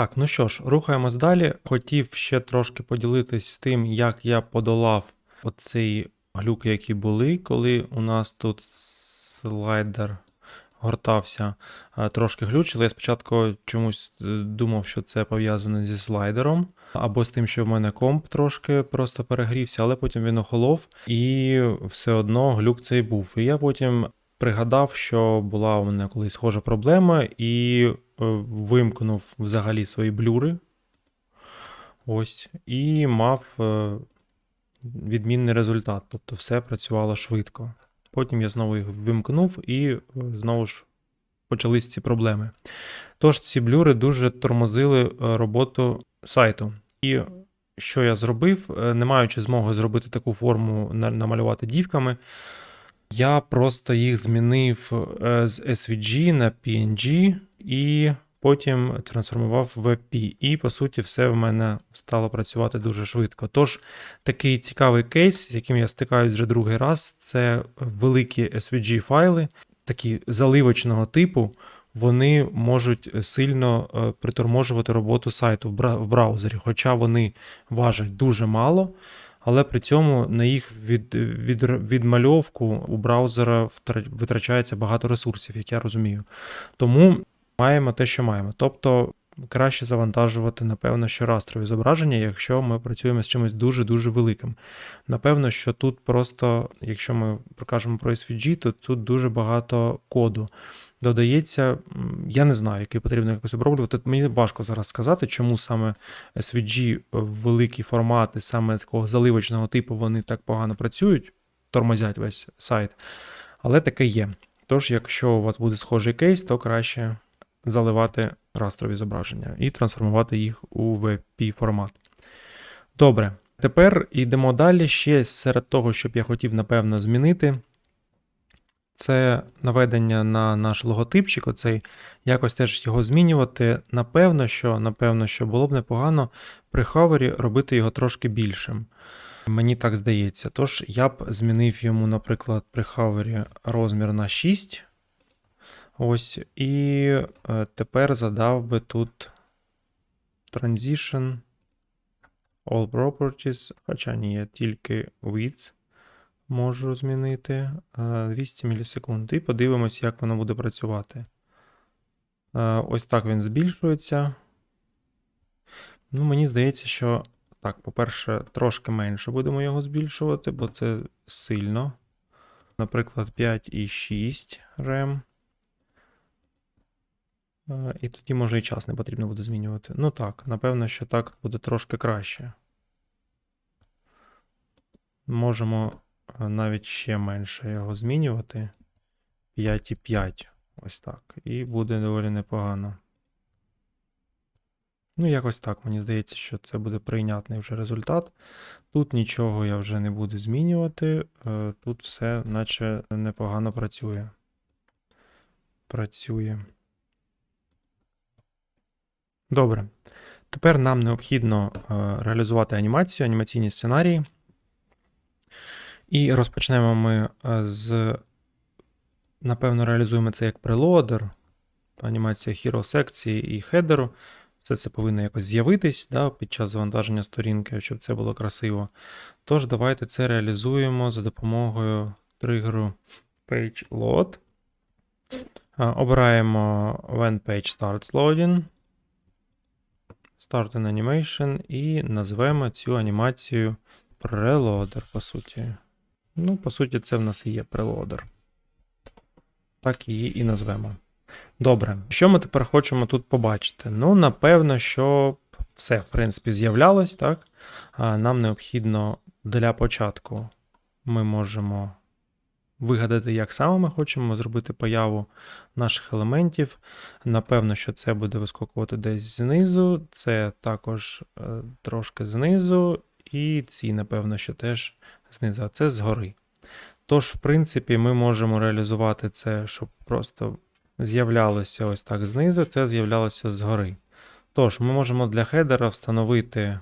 Так, ну що ж, рухаємось далі. Хотів ще трошки поділитись з тим, як я подолав оцей глюк, які були, коли у нас тут слайдер гортався, трошки глючило. Я спочатку чомусь е, думав, що це пов'язане зі слайдером, або з тим, що в мене комп трошки просто перегрівся, але потім він охолов, і все одно глюк цей був. І я потім пригадав, що була у мене колись схожа проблема, і е, вимкнув взагалі свої блюри. Ось, і мав е, відмінний результат. Тобто все працювало швидко. Потім я знову їх вимкнув і е, знову ж почались ці проблеми. Тож ці блюри дуже тормозили е, роботу сайту. І що я зробив, Е, не маючи змоги зробити таку форму намалювати дівками, я просто їх змінив е, з SVG на PNG і потім трансформував в WebP. І по суті, все в мене стало працювати дуже швидко. Тож такий цікавий кейс, з яким я стикаюсь вже другий раз, це великі SVG файли, такі заливочного типу. Вони можуть сильно е, приторможувати роботу сайту в браузері, хоча вони важать дуже мало, але при цьому на їх від, від, відмальовку у браузера витрачається багато ресурсів, як я розумію. Тому маємо те, що маємо. Тобто краще завантажувати, напевно, що растрові зображення, якщо ми працюємо з чимось дуже-дуже великим. Напевно, що тут просто, якщо ми покажемо про SVG, то тут дуже багато коду. Додається, я не знаю, який потрібно якось оброблювати. Мені важко зараз сказати, чому саме SVG в великі формати, саме такого заливочного типу, вони так погано працюють, тормозять весь сайт. Але таке є. Тож, якщо у вас буде схожий кейс, то краще заливати растрові зображення і трансформувати їх у WebP формат. Добре, тепер йдемо далі. Ще серед того, що б я хотів, напевно, змінити. Це наведення на наш логотипчик, оцей якось теж його змінювати. Напевно, що, напевно, що було б непогано при хаворі робити його трошки більшим. Мені так здається. Тож я б змінив йому, наприклад, при хаворі розмір на 6. Ось, і е, тепер задав би тут transition, all properties, хоча ні, тільки width можу змінити е, 200 мілісекунд. І подивимось, як воно буде працювати. Е, Ось так він збільшується. Ну, мені здається, що так, по-перше, трошки менше будемо його збільшувати, бо це сильно. Наприклад, 5,6 RAM. Е, І тоді, може, і час не потрібно буде змінювати. Ну так, напевно, що так буде трошки краще. Можемо е, навіть ще менше його змінювати. 5,5. Ось так. І буде доволі непогано. Ну, якось так, мені здається, що це буде прийнятний вже результат. Тут нічого я вже не буду змінювати. е, Тут все наче непогано працює. Працює. Добре. Тепер нам необхідно е, реалізувати анімацію, анімаційні сценарії. І розпочнемо ми е, з, напевно, реалізуємо це як прелодер, анімація hero секції і хедеру. Все це повинно якось з'явитись да, під час завантаження сторінки, щоб це було красиво. Тож, давайте це реалізуємо за допомогою тригеру PageLoad. Е, Обираємо When Page Starts Loading. Start an Animation і назвемо цю анімацію Preloader, по суті. Ну, по суті, це в нас і є Preloader. Так її і назвемо. Добре, що ми тепер хочемо тут побачити? Ну, напевно, що все, в принципі, з'являлось, так? Нам необхідно для початку ми можемо вигадати, як саме ми хочемо зробити появу наших елементів. Напевно, що це буде вискокувати десь знизу, це також е, трошки знизу, і ці, напевно, що теж знизу, а це згори. Тож, в принципі, ми можемо реалізувати це, щоб просто з'являлося ось так знизу, це з'являлося згори. Тож, ми можемо для хедера встановити.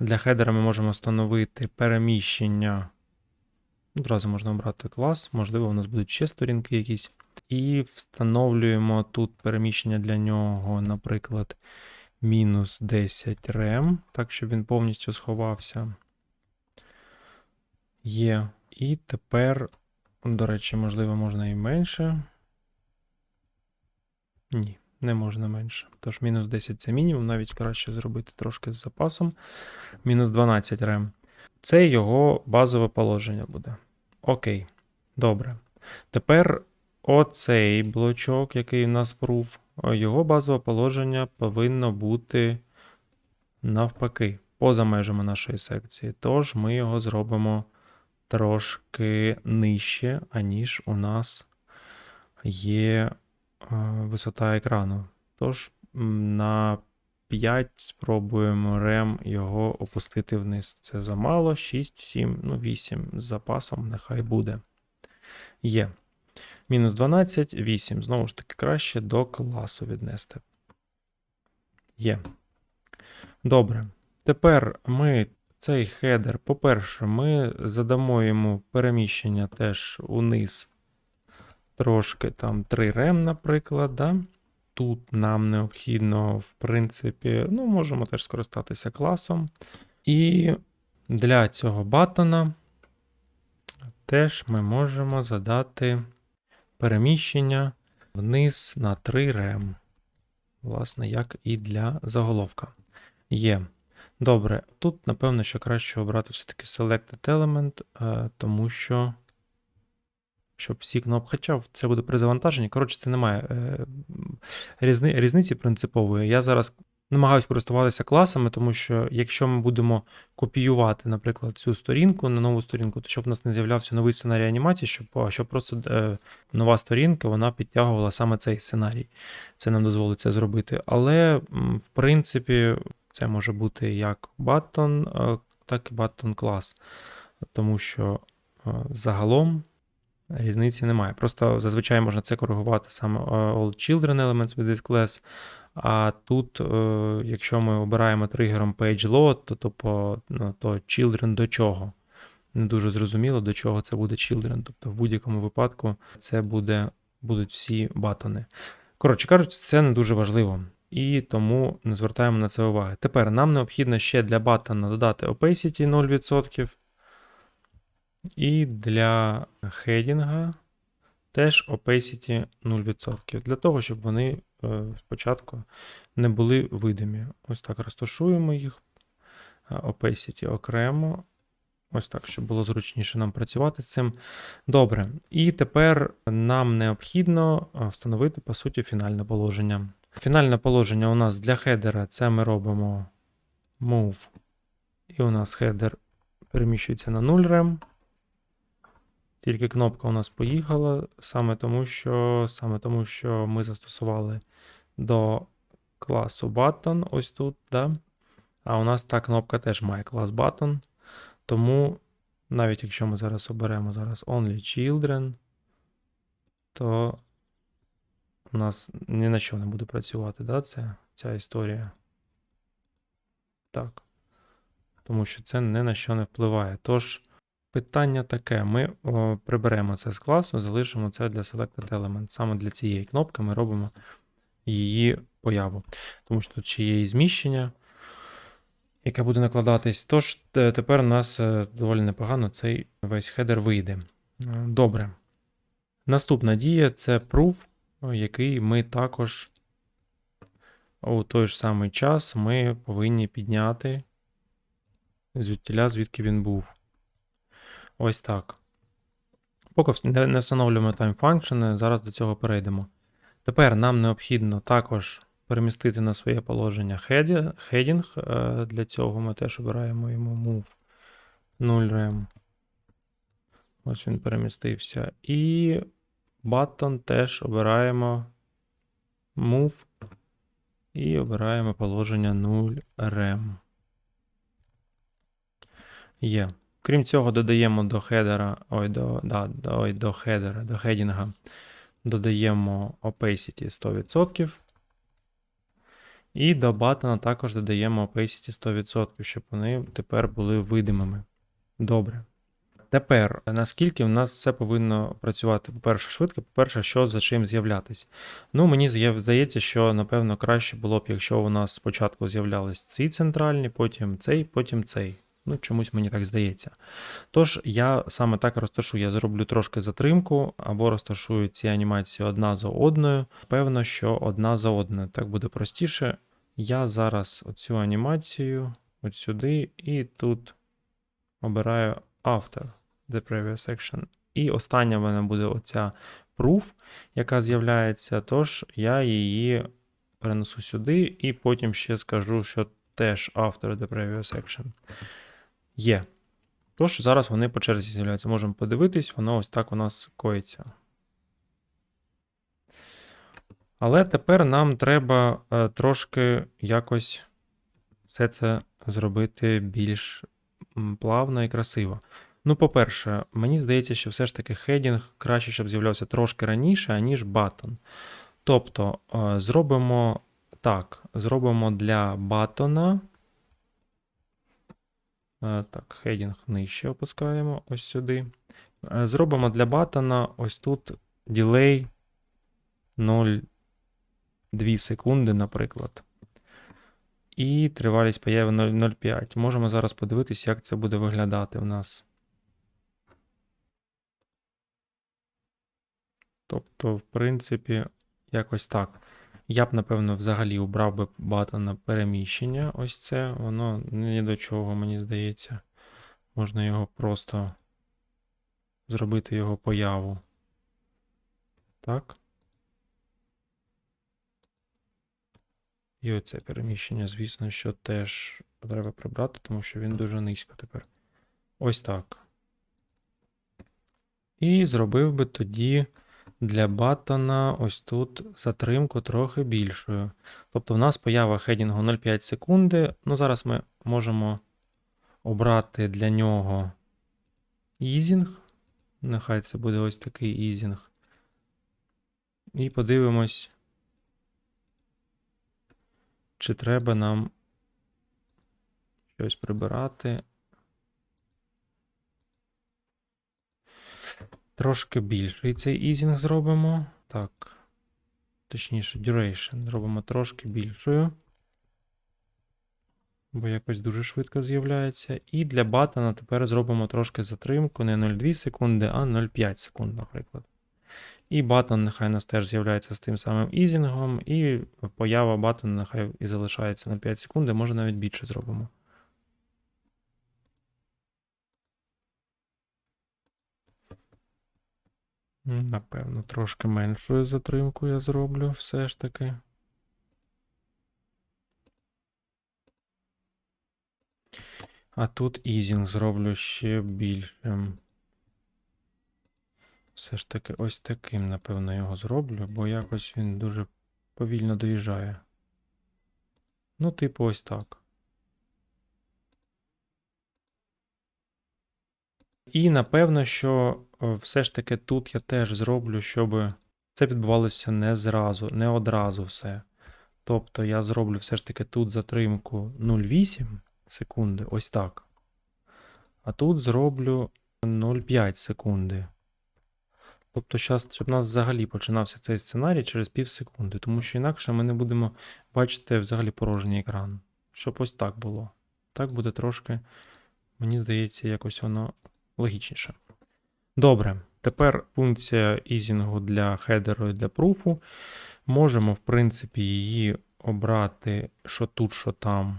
Для хедера ми можемо встановити переміщення. Одразу можна обрати клас, можливо, у нас будуть ще сторінки якісь. І встановлюємо тут переміщення для нього, наприклад, мінус 10 рем, так, щоб він повністю сховався. Є. І тепер, до речі, можливо, можна і менше. Ні, не можна менше. Тож мінус 10 це мінімум, навіть краще зробити трошки з запасом. Мінус 12 рем. Це його базове положення буде. Окей, добре. Тепер оцей блочок, який у нас пруф, його базове положення повинно бути навпаки, поза межами нашої секції. Тож ми його зробимо трошки нижче, аніж у нас є е, висота екрану. Тож на 5 спробуємо рем його опустити вниз. Це замало, 6, 7, ну 8 з запасом нехай буде. Є. Мінус 12, 8. Знову ж таки, краще до класу віднести. Є. Добре. Тепер ми цей хедер, по-перше, ми задамо йому переміщення теж униз трошки там 3 рем, наприклад. Да? Тут нам необхідно, в принципі, ну, можемо теж скористатися класом. І для цього батона теж ми можемо задати переміщення вниз на 3 рем. Власне, як і для заголовка. Є. Добре, тут, напевно, що краще обрати все-таки Selected Element, е, тому що. Щоб всі кнопки, хоча це буде при завантаженні. Коротше, це немає е, різни, різниці принципової. Я зараз намагаюся користуватися класами, тому що якщо ми будемо копіювати, наприклад, цю сторінку на нову сторінку, то щоб в нас не з'являвся новий сценарій анімації, щоб, щоб просто е, нова сторінка вона підтягувала саме цей сценарій. Це нам дозволить це зробити. Але, в принципі, це може бути як button, е, так і button клас. Тому що е, загалом різниці немає. Просто зазвичай можна це коригувати саме е, All Children Elements with this class. А тут, е, якщо ми обираємо тригером page load, то, то, ну, то children до чого? Не дуже зрозуміло, до чого це буде children. Тобто в будь-якому випадку це буде, будуть всі батони. Коротше кажучи, це не дуже важливо. І тому не звертаємо на це уваги. Тепер нам необхідно ще для батона додати opacity 0%. І для хедінга теж opacity 0%. Для того, щоб вони е, спочатку не були видимі. Ось так розташуємо їх. е, Opacity окремо. Ось так, щоб було зручніше нам працювати з цим. Добре. І тепер нам необхідно е, встановити, по суті, фінальне положення. Фінальне положення у нас для хедера це ми робимо move. І у нас хедер переміщується на 0 рем. Тільки кнопка у нас поїхала, саме тому, що, саме тому, що ми застосували до класу button ось тут, да? а у нас та кнопка теж має клас button. Тому навіть якщо ми зараз оберемо зараз only children, то у нас ні на що не буде працювати, да, це, ця історія. Так. Тому що це ні на що не впливає. Тож. Питання таке: ми о, приберемо це з класу, залишимо це для Selected Element. Саме для цієї кнопки ми робимо її появу. Тому що тут ще є і зміщення, яке буде накладатись. Тож тепер у нас е, доволі непогано цей весь хедер вийде. Е, Добре. Наступна дія це proof, який ми також у той ж самий час ми повинні підняти звідтіля, звідки він був. Ось так. Поки не встановлюємо time function, зараз до цього перейдемо. Тепер нам необхідно також перемістити на своє положення headi- heading. Е, Для цього ми теж обираємо йому move 0 rem. Ось він перемістився. І button теж обираємо move. І обираємо положення 0 rem. Є. Крім цього, додаємо до хедера, ой, до, да, ой, до хедера, до хедінга додаємо opacity 100%. І до батона також додаємо opacity 100%, щоб вони тепер були видимими. Добре. Тепер, наскільки в нас все повинно працювати? По-перше, швидко, по-перше, що за чим з'являтись. Ну, мені здається, що напевно краще було б, якщо у нас спочатку з'являлись ці центральні, потім цей, потім цей. Ну, чомусь мені так здається. Тож я саме так розташую. Я зроблю трошки затримку або розташую ці анімації одна за одною. Певно, що одна за одною. Так буде простіше. Я зараз оцю анімацію от сюди і тут обираю After the previous section. І остання в мене буде оця proof, яка з'являється. Тож я її перенесу сюди, і потім ще скажу, що теж after the previous section. Є. Тож зараз вони по черзі з'являються. Можемо подивитись, воно ось так у нас коїться. Але тепер нам треба е, трошки якось все це зробити більш плавно і красиво. Ну, по-перше, мені здається, що все ж таки хедінг краще, щоб з'являвся трошки раніше, аніж батон. Тобто, е, зробимо так, зробимо для батона. Е, Так, хедінг нижче опускаємо ось сюди. Е, Зробимо для батона ось тут ділей 0,2 секунди, наприклад. І тривалість появи 0,05. Можемо зараз подивитись, як це буде виглядати в нас. Тобто, в принципі, якось так. Я б, напевно, взагалі убрав би батон переміщення. Ось це. Воно ні до чого, мені здається. Можна його просто зробити його появу. Так. І оце переміщення, звісно, що теж треба прибрати, тому що він дуже низько тепер. Ось так. І зробив би тоді для батона ось тут затримку трохи більшою. Тобто в нас поява хедінгу 0,5 секунди. Ну, зараз ми можемо обрати для нього ізінг. Нехай це буде ось такий ізінг. І подивимось, чи треба нам щось прибирати. Трошки більший цей ізінг зробимо. Так. Точніше, duration зробимо трошки більшою. Бо якось дуже швидко з'являється. І для батона тепер зробимо трошки затримку, не 0,2 секунди, а 0,5 секунд, наприклад. І батон нехай у нас теж з'являється з тим самим ізінгом, і поява батона нехай і залишається на 5 секунд, може навіть більше зробимо. Напевно, трошки меншою затримкою я зроблю все ж таки. А тут ізінг зроблю ще більшим. Все ж таки ось таким, напевно, його зроблю, бо якось він дуже повільно доїжджає. Ну, типу, ось так. І напевно, що все ж таки тут я теж зроблю, щоб це відбувалося не зразу, не одразу все. Тобто я зроблю все ж таки тут затримку 0,8 секунди, ось так. А тут зроблю 0,5 секунди. Тобто, щас, щоб у нас взагалі починався цей сценарій через пів секунди, тому що інакше ми не будемо бачити взагалі порожній екран. Щоб ось так було. Так буде трошки, мені здається, якось воно логічніше. Добре, тепер функція ізінгу для хедеру і для пруфу. Можемо, в принципі, її обрати, що тут, що там.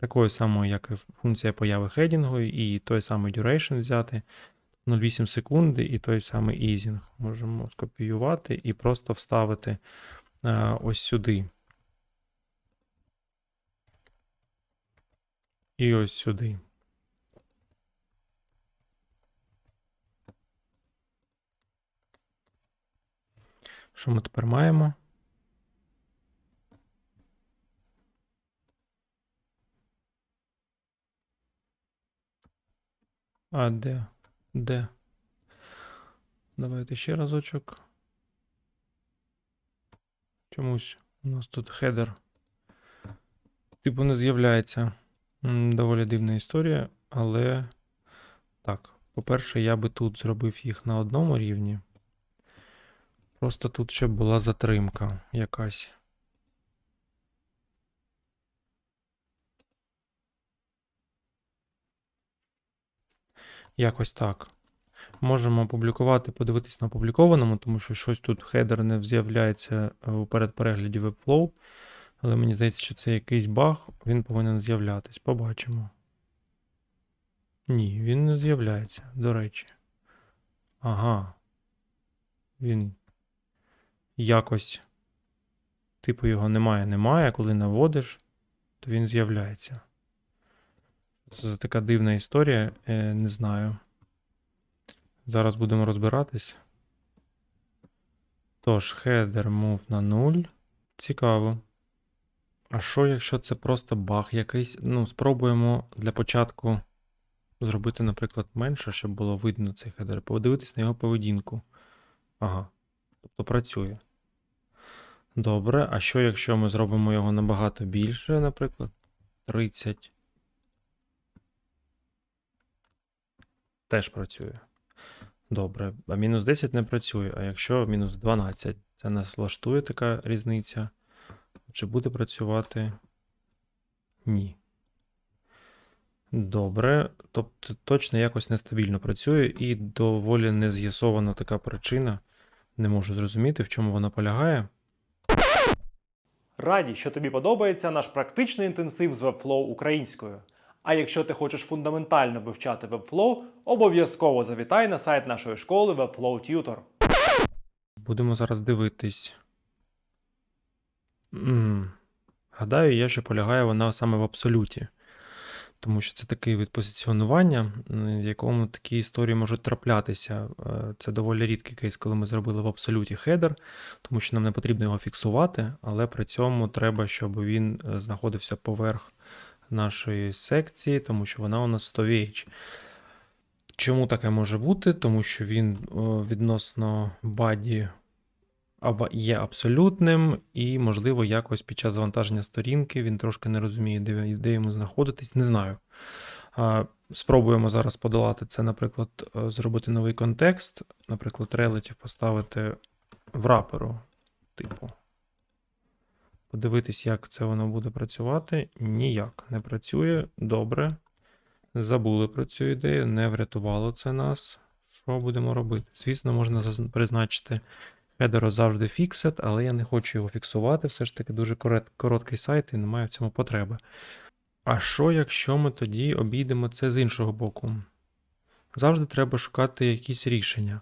Такою самою, як і функція появи хедінгу, і той самий duration взяти. 0,8 секунди і той самий ізінг. Можемо скопіювати і просто вставити а, ось сюди. І ось сюди. Що ми тепер маємо? А де? Де? Давайте ще разочок. Чомусь у нас тут хедер. Типу не з'являється. Доволі дивна історія, але так, По-перше, я би тут зробив їх на одному рівні. Просто тут ще була затримка якась. Якось так. Можемо опублікувати, подивитись на опублікованому, тому що щось тут хедер не з'являється е, у передперегляді Webflow. Але мені здається, що це якийсь баг, він повинен з'являтись. Побачимо. Ні, він не з'являється, до речі. Ага. Він якось. Типу його немає, немає. Коли наводиш, то він з'являється. Це така дивна історія, е, не знаю. Зараз будемо розбиратись. Тож, header move на 0. Цікаво. А що, якщо це просто баг якийсь? Ну, спробуємо для початку зробити, наприклад, менше, щоб було видно цей хедер. Подивитись на його поведінку. Ага. Тобто працює. Добре. А що, якщо ми зробимо його набагато більше, наприклад, 30. Теж працює. Добре. А мінус 10 не працює. А якщо мінус 12, це нас влаштує така різниця. Чи буде працювати? Ні. Добре. Тобто точно якось нестабільно працює і доволі не з'ясована така причина. Не можу зрозуміти, в чому вона полягає. Раді, що тобі подобається наш практичний інтенсив з Webflow українською. А якщо ти хочеш фундаментально вивчати Webflow, обов'язково завітай на сайт нашої школи Webflow Tutor. Будемо зараз дивитись. М, Гадаю, я, що полягає вона саме в абсолюті. Тому що це такий вид позиціонування, в якому такі історії можуть траплятися. Е, Це доволі рідкий кейс, коли ми зробили в абсолюті хедер, тому що нам не потрібно його фіксувати, але при цьому треба, щоб він е, знаходився поверх нашої секції, тому що вона у нас 100 VH. Чому таке може бути? Тому що він відносно баді є абсолютним, і, можливо, якось під час завантаження сторінки він трошки не розуміє, де, де йому знаходитись. Не знаю. Спробуємо зараз подолати це, наприклад, е, зробити новий контекст, наприклад, relative поставити в раперу, типу. Подивитись, як це воно буде працювати. Ніяк не працює. Добре. Забули про цю ідею, не врятувало це нас. Що будемо робити? Звісно, можна призначити Header завжди fixed, але я не хочу його фіксувати. Все ж таки дуже короткий сайт і немає в цьому потреби. А що, якщо ми тоді обійдемо це з іншого боку? Завжди треба шукати якісь рішення.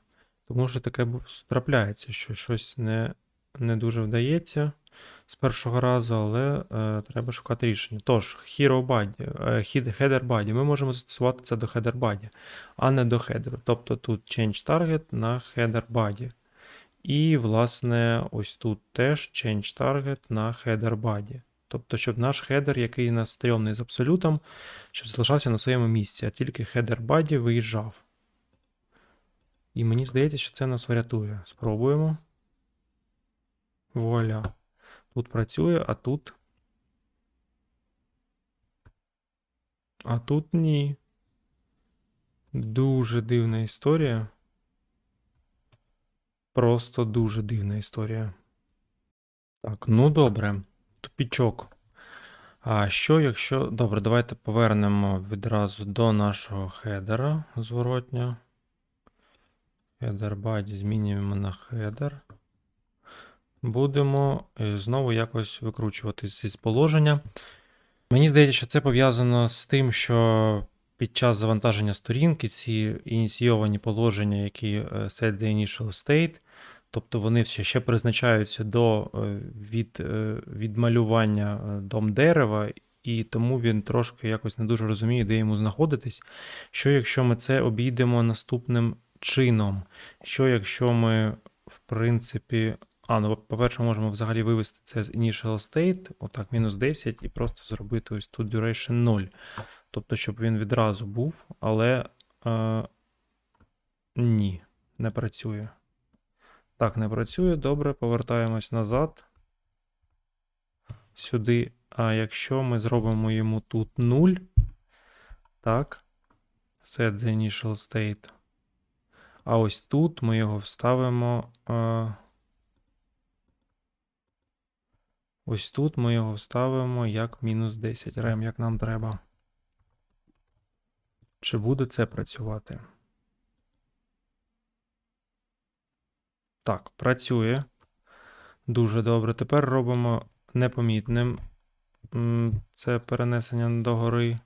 Тому що таке трапляється, що щось не, не дуже вдається з першого разу, але е, треба шукати рішення. Тож, hero body, е, header body, ми можемо застосувати це до header body, а не до хедеру. Тобто тут change target на header body. І, власне, ось тут теж change target на header body. Тобто, щоб наш хедер, який нас стрьомний з абсолютом, щоб залишався на своєму місці, а тільки header body виїжджав. І мені здається, що це нас врятує. Спробуємо. Вуаля. Тут працює, а тут. А тут ні. Дуже дивна історія. Просто дуже дивна історія. Так, ну добре. Тупічок. А що, якщо. Добре, давайте повернемо відразу до нашого хедера зворотня. Body змінюємо на хедер. Будемо е, знову якось викручуватись із положення. Мені здається, що це пов'язано з тим, що під час завантаження сторінки ці ініційовані положення, які е, set the initial state, тобто вони ще, ще призначаються до е, від, е, відмалювання дом дерева, і тому він трошки якось не дуже розуміє, де йому знаходитись. Що якщо ми це обійдемо наступним чином? Що якщо ми, в принципі. А, ну, по-перше, можемо взагалі вивести це з initial state, отак, мінус 10, і просто зробити ось тут duration 0. Тобто, щоб він відразу був, але е, ні, не працює. Так, не працює. Добре, повертаємось назад. Сюди. А якщо ми зробимо йому тут 0, так, Set the initial state. А ось тут ми його вставимо. Е, ось тут ми його вставимо як мінус 10 рем, як нам треба. Чи буде це працювати? Так, працює. Дуже добре. Тепер робимо непомітним. Це перенесення догори.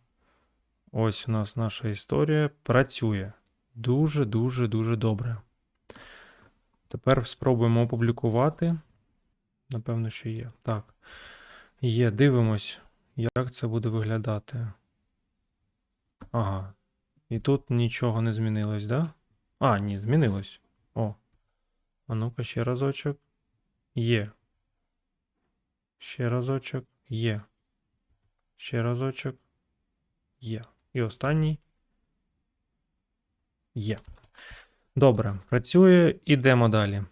Ось у нас наша історія. Працює. Дуже, дуже, дуже добре. Тепер спробуємо опублікувати. Напевно, що є. Так. Є, дивимось, як це буде виглядати. Ага. І тут нічого не змінилось, да? А, ні, змінилось. О. А ну-ка, ще разочок. Є. Ще разочок. Є. Ще разочок. Є. І останній. Є. Добре, працює. Ідемо далі.